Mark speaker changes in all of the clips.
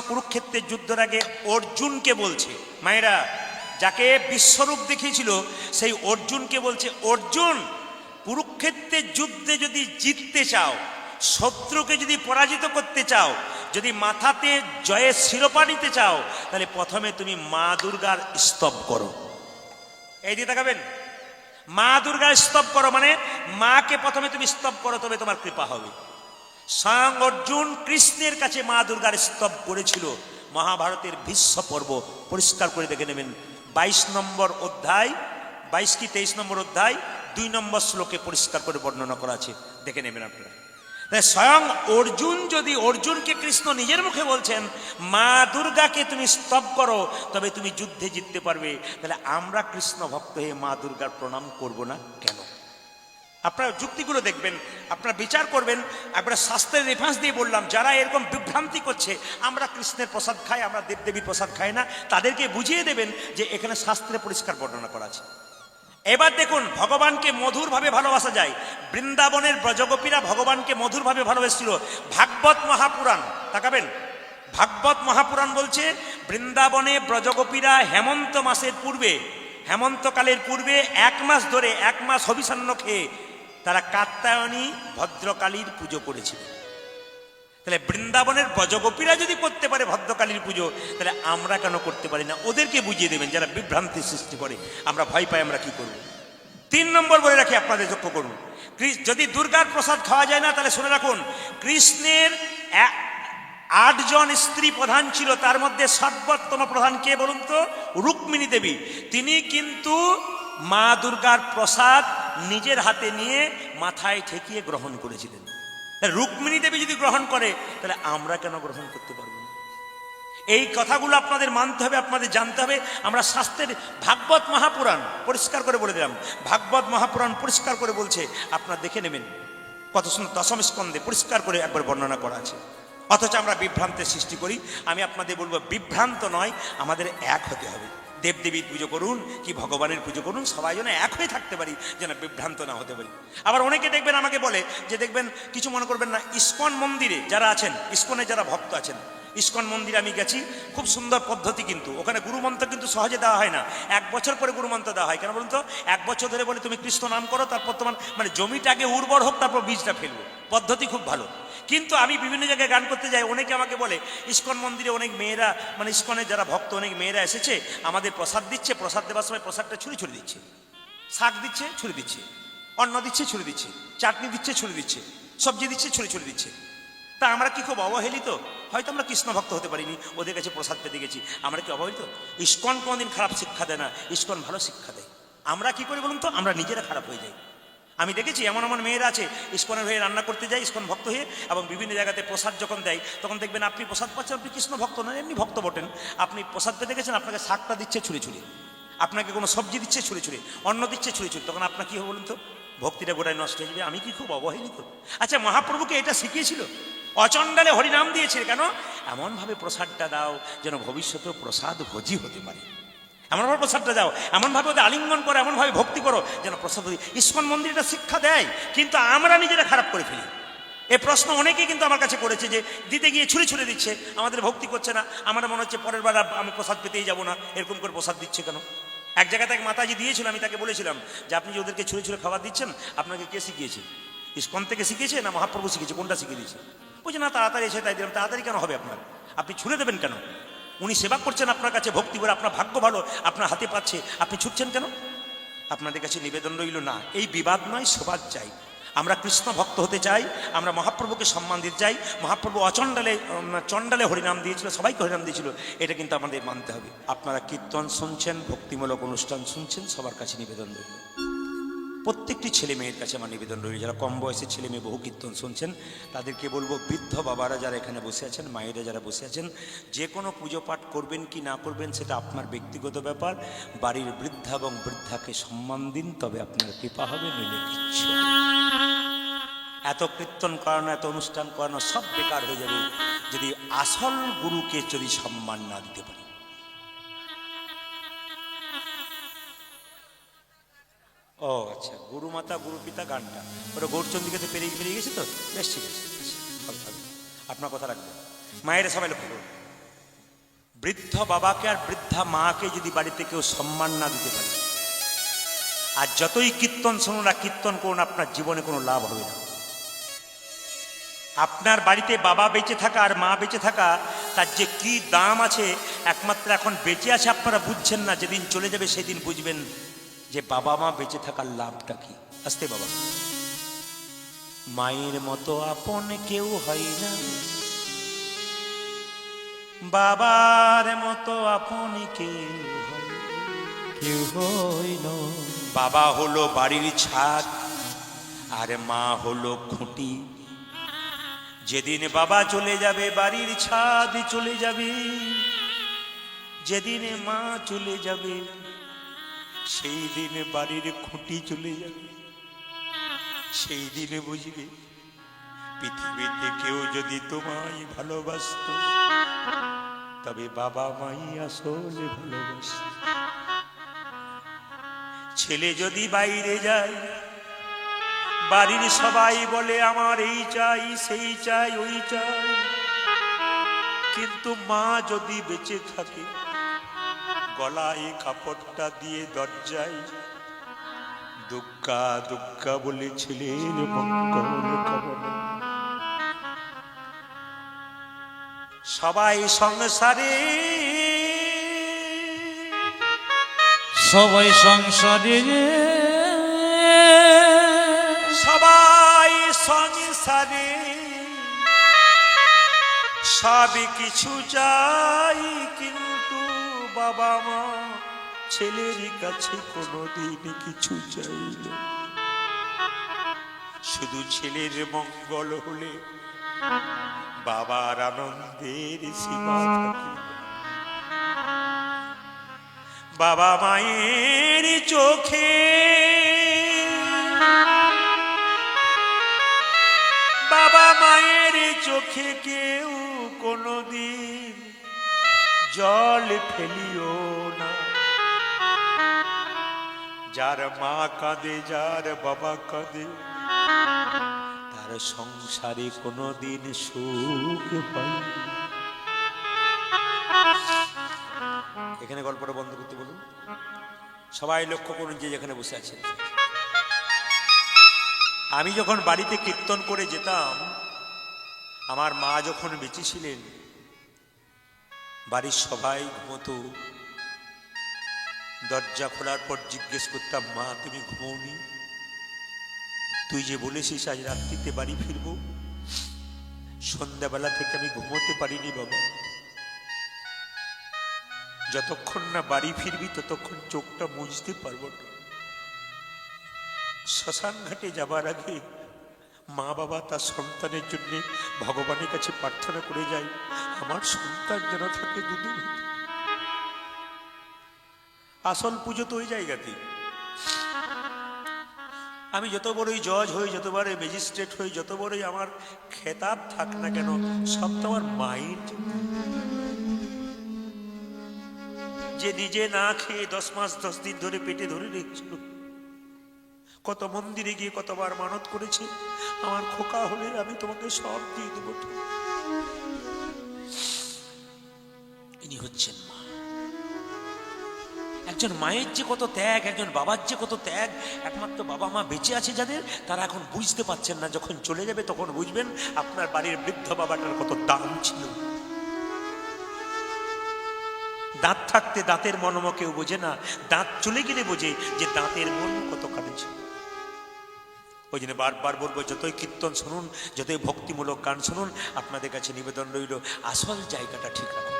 Speaker 1: কুরুক্ষেত্রের যুদ্ধের আগে অর্জুনকে বলছে, মায়েরা, যাকে বিশ্বরূপ দেখিয়েছিল, সেই অর্জুনকে বলছে, অর্জুন, কুরুক্ষেত্রের যুদ্ধে যদি জিততে চাও, শত্রুকে যদি পরাজিত করতে চাও, যদি মাথাতে জয়ের শিরোপা নিতে চাও, তাহলে প্রথমে তুমি মা দুর্গার স্তব করো। এই দিয়ে তাকাবেন? মা দুর্গার স্তব করো মানে মাকে প্রথমে তুমি স্তব করো, তবে তোমার কৃপা হবে। স্বয়ং অর্জুন কৃষ্ণের কাছে মা দুর্গার স্তব করেছিল। মহাভারতের ভীষ্ম পর্ব পরিষ্কার করে দেখে নেবেন। বাইশ নম্বর অধ্যায়, বাইশ কি তেইশ নম্বর অধ্যায়? দুই নম্বর শ্লোকে পরিষ্কার করে বর্ণনা করা আছে। দেখে নেবেন আপনারা। স্বয়ং অর্জুন যদি অর্জুনকে কৃষ্ণ নিজের মুখে বলছেন, মা দুর্গাকে তুমি স্তব করো, তবে তুমি যুদ্ধে জিততে পারবে। তাহলে আমরা কৃষ্ণ ভক্ত হয়ে মা দুর্গার প্রণাম করব না কেন? আপনারা যুক্তিগুলো দেখবেন, আপনারা বিচার করবেন, একবার শাস্ত্রের রেফারেন্স দিয়ে বললাম, যারা এরকম বিভ্রান্তি করছে, আমরা কৃষ্ণের প্রসাদ খাই, আমরা দেবদেবীর প্রসাদ খাই না, তাদেরকে বুঝিয়ে দেবেন যে এখানে শাস্ত্রে পরিষ্কার বর্ণনা করা আছে। এবার দেখুন, ভগবানকে মধুরভাবে ভালোবাসা যায়। বৃন্দাবনের ব্রজগোপীরা ভগবানকে মধুরভাবে ভালোবেসেছিল। ভাগবত মহাপুরাণ, তাকাবেন। ভাগবত মহাপুরাণ বলছে, বৃন্দাবনে ব্রজগোপীরা হেমন্ত মাসের পূর্বে, হেমন্তকালের পূর্বে এক মাস ধরে এক মাস হবিষান্ন খেয়ে তারা কাত্তায়নী ভদ্রকালীর পুজো করেছিল। তাহলে বৃন্দাবনের ব্রজগোপীরা যদি করতে পারে ভদ্রকালীর পুজো, তাহলে আমরা কেন করতে পারি না? ওদেরকে বুঝিয়ে দেবেন যারা বিভ্রান্তি সৃষ্টি করে। আমরা ভয় পাই আমরা কি করব? তিন নম্বর বলে রাখি আপনাদের লক্ষ্য করুন। যদি দুর্গার প্রসাদ খাওয়া যায় না, তাহলে শুনে রাখুন, কৃষ্ণের আটজন স্ত্রী প্রধান ছিল, তার মধ্যে সর্বোত্তম প্রধান কে বলুন তো? রুক্মিণী দেবী। তিনি কিন্তু মা দুর্গার প্রসাদ নিজের হাতে নিয়ে মাথায় ঠেকিয়ে গ্রহণ করেছিলেন। রুক্মিণী দেবী যদি গ্রহণ করে, তাহলে আমরা কেন গ্রহণ করতে পারব না? এই কথাগুলো আপনাদের মানতে হবে, আপনাদের জানতে হবে। আমরা শাস্ত্রের ভাগবত মহাপুরাণ পরিষ্কার করে বলে দিলাম। ভাগবত মহাপুরাণ পরিষ্কার করে বলছে, আপনারা দেখে নেবেন। কত সুন্দর দশম স্কন্ধে পরিষ্কার করে একবার বর্ণনা করা আছে। অথচ আমরা বিভ্রান্তের সৃষ্টি করি। আমি আপনাদের বলব, বিভ্রান্ত নয়, আমাদের এক হতে হবে। দেবদেবীর পুজো করুন, কি ভগবানের পুজো করুন, সবাই যেন এক হয়ে থাকতে পারি, যেন বিভ্রান্ত না হতে পারি। আবার অনেকে দেখবেন আমাকে বলে যে, দেখবেন কিছু মনে করবেন না, ইস্কন মন্দিরে যারা আছেন, ইস্কনে যারা ভক্ত আছেন ইস্কন মন্দিরে আমি গেছি, খুব সুন্দর পদ্ধতি কিন্তু। ওখানে গুরুমন্ত্র কিন্তু সহজে দেওয়া হয় না। এক বছর পরে গুরুমন্ত্র দেওয়া হয়। কেন বলুন তো? এক বছর ধরে বলে তুমি কৃষ্ণ নাম করো, তারপর তোমার মানে জমিটা আগে উর্বর হোক, তারপর বীজটা ফেলব। পদ্ধতি খুব ভালো। কিন্তু আমি বিভিন্ন জায়গায় গান করতে যাই, অনেকে আমাকে বলে, ইস্কন মন্দিরে অনেক মেয়েরা মানে ইস্কনের যারা ভক্ত, অনেক মেয়েরা এসেছে, আমাদের প্রসাদ দিচ্ছে, প্রসাদ দেওয়ার সময় প্রসাদটা ছুরি ছুরি দিচ্ছে। শাক দিচ্ছে, ছুরি দিচ্ছে। অন্ন দিচ্ছে, ছুরি দিচ্ছে। চাটনি দিচ্ছে, ছুরি দিচ্ছে। সবজি দিচ্ছে, ছুরি ছুরি দিচ্ছে। তা আমরা কি খুব অবহেলিত? হয়তো আমরা কৃষ্ণ ভক্ত হতে পারিনি, ওদের কাছে প্রসাদ পেতে গেছি। আমরা কি অবহেলিত? ইস্কন কোনোদিন খারাপ শিক্ষা দেয় না, ইস্কন ভালো শিক্ষা দেয়। আমরা কি করি বলুন তো? আমরা নিজেরা খারাপ হয়ে যাই। আমি দেখেছি এমন এমন মেয়েরা আছে, ইস্কনের হয়ে রান্না করতে যায়, ইস্কন ভক্ত হয়ে, এবং বিভিন্ন জায়গাতে প্রসাদ যখন দেয়, তখন দেখবেন আপনি প্রসাদ পাচ্ছেন, আপনি কৃষ্ণ ভক্ত নয় এমনি ভক্ত বটেন। আপনি প্রসাদ পেতে গেছেন, আপনাকে শাকটা দিচ্ছে ছুরি ছুরি আপনাকে কোনো সবজি দিচ্ছে ছুরি ছুরি অন্ন দিচ্ছে ছুরি ছুরি তখন আপনার কী হবে বলুন তো? ভক্তিটা গোটায় নষ্ট হয়ে যাবে। আমি কি খুব অবহেলিত? আচ্ছা মহাপ্রভুকে এটা শিখিয়েছিল? অচণ্ডালে হরিনাম দিয়েছিল কেন? এমনভাবে প্রসাদটা দাও যেন ভবিষ্যতেও প্রসাদ ভোজি হতে পারে। এমনভাবে প্রসাদটা দাও, এমনভাবে ওদের আলিঙ্গন করো, এমনভাবে ভক্তি করো যেন প্রসাদ ইস্কন মন্দিরটা শিক্ষা দেয়, কিন্তু আমরা নিজেরা খারাপ করে ফেলি। এ প্রশ্ন অনেকেই কিন্তু আমার কাছে করেছে যে, দিতে গিয়ে ছুরি ছুরি দিচ্ছে, আমাদের ভক্তি করছে না, আমার মনে হচ্ছে পরের বার আমি প্রসাদ পেতেই যাব না, এরকম করে প্রসাদ দিচ্ছে কেন? এক জায়গায় তাকে মাতাজি দিয়েছিল, আমি তাকে বলেছিলাম যে, আপনি যে ওদেরকে ছুরি ছুরি খাবার দিচ্ছেন, আপনাকে কে শিখিয়েছে? ইস্কন থেকে শিখিয়েছে না মহাপ্রভু শিখিয়েছে? কোনটা শিখিয়ে দিয়েছে? বলছে, না, তাড়াতাড়ি এসে তাই দিলাম। তাড়াতাড়ি কেন হবে আপনার? আপনি ছুড়ে দেবেন কেন? উনি সেবা করছেন আপনার কাছে, ভক্তি করে আপনার ভাগ্য ভালো, আপনার হাতে পাচ্ছে। আপনি ছুটছেন কেন? আপনাদের কাছে নিবেদন রইল, না, এই বিবাদ নয়, সবাদ চাই। আমরা কৃষ্ণ ভক্ত হতে চাই, আমরা মহাপ্রভুকে সম্মান দিতে চাই। মহাপ্রভু অচণ্ডালে চণ্ডালে হরিনাম দিয়েছিল, সবাইকে হরিনাম দিয়েছিল। এটা কিন্তু আমাদের মানতে হবে। আপনারা কীর্তন শুনছেন, ভক্তিমূলক অনুষ্ঠান শুনছেন, সবার কাছে নিবেদন রইল। প্রত্যেকটি ছেলে মেয়ের কাছে আমার নিবেদন রইল। যারা কম বয়সের ছেলে মেয়ে, বহু কীর্তন শুনছেন, তাদেরকে বলব, বৃদ্ধ বাবারা যারা এখানে বসে আছেন, মায়েরা যারা বসে আছেন, যে কোনো পুজো পাঠ করবেন কি না করবেন, সেটা আপনার ব্যক্তিগত ব্যাপার। বাড়ির বৃদ্ধা এবং বৃদ্ধাকে সম্মান দিন, তবে আপনার কৃপা হবে, নইলে কিচ্ছু এত কীর্তন করানো, এত অনুষ্ঠান করানো সব বেকার হয়ে যাবে। যদি আসল গুরুকে যদি সম্মান না দিতে পারি ও আচ্ছা। গুরু মাতা গুরু পিতা গানটা। ওটা গৌরচন্দিকাতে পেরিয়ে পেরিয়ে গেছে তো? বেশ, ঠিক আছে ভালো থাকবে আপনার কথা রাখবেন মায়েরা সবাই লক্ষ্য করুন। বৃদ্ধ বাবাকে আর বৃদ্ধা মাকে যদি বাড়িতে কেউ সম্মান না দিতে পারে, আর যতই কীর্তন শুনুন আর কীর্তন করুন, আপনার জীবনে কোনো লাভ হবে না। আপনার বাড়িতে বাবা বেঁচে থাকা আর মা বেঁচে থাকা, তার যে কি দাম আছে, একমাত্র এখন বেঁচে আছে আপনারা বুঝছেন না, যেদিন চলে যাবে সেদিন বুঝবেন যে বাবা মা বেঁচে থাকার লাভটা কি? আসতে বাবা। মায়ের মতো আপন কেউ হয় না। বাবার মতো আপন কেউ।
Speaker 2: কেউ হইল।
Speaker 1: বাবা হলো বাড়ির ছাদ, আর মা হলো খুঁটি। যেদিন বাবা চলে যাবে, বাড়ির ছাদ চলে যাবে। যেদিন মা চলে যাবে সেই দিন বাড়ির খুঁটি চলে যাবে সেই দিনে বুঝবে পৃথিবীতে কেউ যদি তোমায় ভালোবাসত, তবে বাবা মাই আসলে ভালোবাসত। ছেলে যদি বাইরে যায়, বাড়ির সবাই বলে, আমার এই চাই, সেই চাই, ওই চাই। কিন্তু মা যদি বেঁচে থাকে গলায় কাপড়টা দিয়ে দরজায় দুগ্গা দুগ্গা বলে ছেলের মঙ্গল কামনা সবাই সংসারে
Speaker 2: সবাই সংসারে।
Speaker 1: সবাই সংসারে সব কিছু চাই কিন্তু বাবা মা, ছেলের কাছে কোনোদিন কিছু চাইল শুধু ছেলের মঙ্গল হলে বাবার আনন্দের সীমা বাবা মায়ের চোখে বাবা মায়ের চোখে কেউ কোনোদিন জল ফেলিও না। যার মা কাঁদে, যার বাবা কাঁদে, তার সংসারে কোনোদিন সুখ হয় এখানে গল্পটা বন্ধ করতে বলুন। সবাই লক্ষ্য করুন যে যেখানে বসে আছেন। আমি যখন বাড়িতে কীর্তন করে যেতাম, আমার মা যখন বেঁচে ছিলেন বাড়ির সবাই ঘুমতো। দরজা খোলার পর জিজ্ঞেস করতাম, মা, তুমি ঘুমোনি তুই যে বলেছিস আজ রাত্রিতে বাড়ি ফিরবো, সন্ধ্যাবেলা থেকে আমি ঘুমোতে পারিনি বাবা। যতক্ষণ না বাড়ি ফিরবি, ততক্ষণ চোখটা মুছতে পারব না। শ্মশান ঘাটে যাবার আগে মা বাবা তার সন্তানের জন্য ভগবানের কাছে প্রার্থনা করে যায় আমার সন্তান যেন থাকে দুদিন। আসল পুজো তো ওই জায়গাতে আমি যত বড়ই জজ হই, যত বড়ই ম্যাজিস্ট্রেট হই, যত বড়ই আমার খেতাব থাক না কেন, সব তো আমার মাইন্ড যে নিজে না খেয়ে দশ মাস, দশ দিন ধরে পেটে ধরে রেখেছিল। কত মন্দিরে গিয়ে কতবার মানত করেছি। আমার খোকা হলে আমি তোমাকে সব দিয়ে দেবো ইনি হচ্ছেন মা। একজন মায়ের যে কত ত্যাগ, একজন বাবার যে কত ত্যাগ, একমাত্র বাবা মা বেঁচে আছে যাদের, তারা এখন বুঝতে পারছেন না, যখন চলে যাবে তখন বুঝবেন আপনার বাড়ির বৃদ্ধ বাবাটার কত দাম ছিল। দাঁত থাকতে দাঁতের মর্ম কেউ বোঝে না, দাঁত চলে গেলে বোঝে যে দাঁতের মন কত ছিল। ওই জন্য বারবার বলব, যতই কীর্তন শুনুন, যতই ভক্তিমূলক গান শুনুন, আপনাদের কাছে নিবেদন রইল, আসল জায়গাটা ঠিক রাখুন।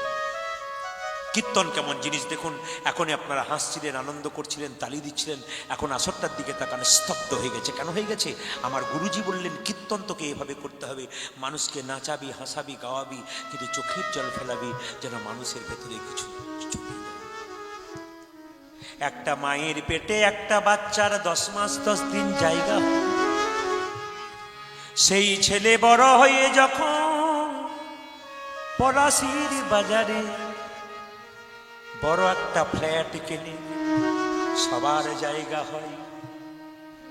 Speaker 1: কীর্তন কেমন জিনিস দেখুন, এখনই আপনারা হাসছিলেন, আনন্দ করছিলেন, তালি দিচ্ছিলেন, এখন আসরটার দিকে তাকান, স্তব্ধ হয়ে গেছে। কেন হয়ে গেছে? আমার গুরুজি বললেন, কীর্তন তোকে এভাবে করতে হবে, মানুষকে নাচাবি, হাসাবি, গাওয়াবি, কিন্তু চোখের জল ফেলাবি, যেন মানুষের ভেতরে কিছু। একটা মায়ের পেটে একটা বাচ্চার দশ মাস দশ দিন জায়গা সেই ছেলে বড় হয়ে যখন পলাশির বাজারে বড় একটা ফ্ল্যাট কেনে, সবার জায়গা হয়,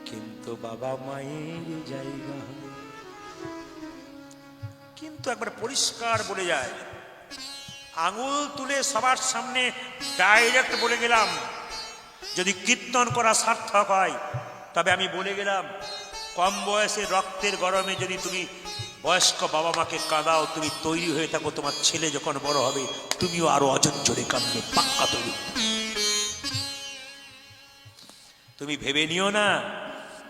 Speaker 1: কিন্তু বাবা মায়ের জায়গা হয়। কিন্তু একবার পরিষ্কার বলে যায়, আঙুল তুলে সবার সামনে ডাইরেক্ট বলে গেলাম, যদি কীর্তন করা সার্থক হয়, তবে আমি বলে গেলাম কম বয়সে রক্তের গরমে যদি তুমি বয়স্ক বাবা মাকে কাঁদাও, তুমি তৈরি হয়ে থাকো, তোমার ছেলে যখন বড় হবে, তুমিও আরও অজঞ্জরে কাঁদবে, পাক্কা তৈরি তুমি ভেবে নিও না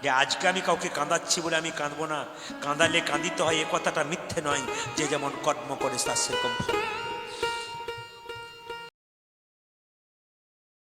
Speaker 1: যে আজকে আমি কাউকে কাঁদাচ্ছি বলে আমি কাঁদবো না কাঁদালে কাঁদিতে হয় এ কথাটা মিথ্যে নয়, যে যেমন কর্ম করে তার সেরকম।